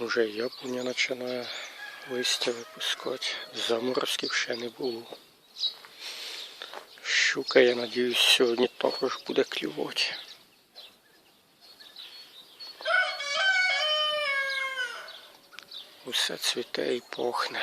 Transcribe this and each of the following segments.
Уже яблуня починає листя випускати. Заморозків ще не було. Щука, я надіюсь, сьогодні також буде клювати. Усе цвіте і пахне.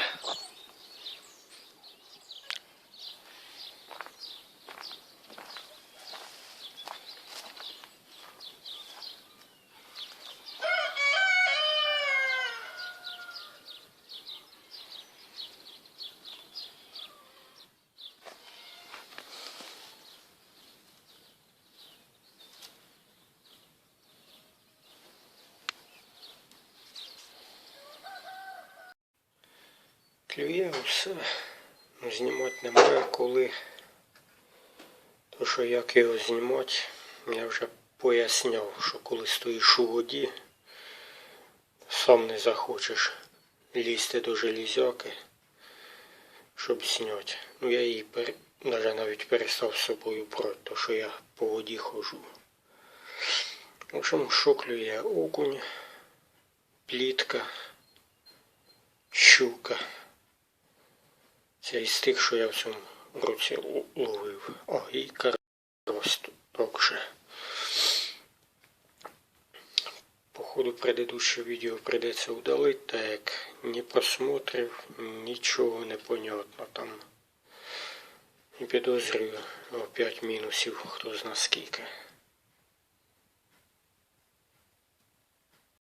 Клює все. Ну, Знімати немає коли. То що як його знімати, я вже поясняв, що коли стоїш у воді, сам не захочеш лізти до железяки, щоб зняти. Ну я її пер... навіть перестав з собою брати, то що я по воді ходжу. В общем, що клює окунь, плітка, щука. Це із тих, що я в цьому році ловив. О, і карась тут також. По ходу предыдущего відео прийдеться удалити, так як ні просмотрів, нічого не понятно там. І підозрюю опять мінусів, хто зна скільки.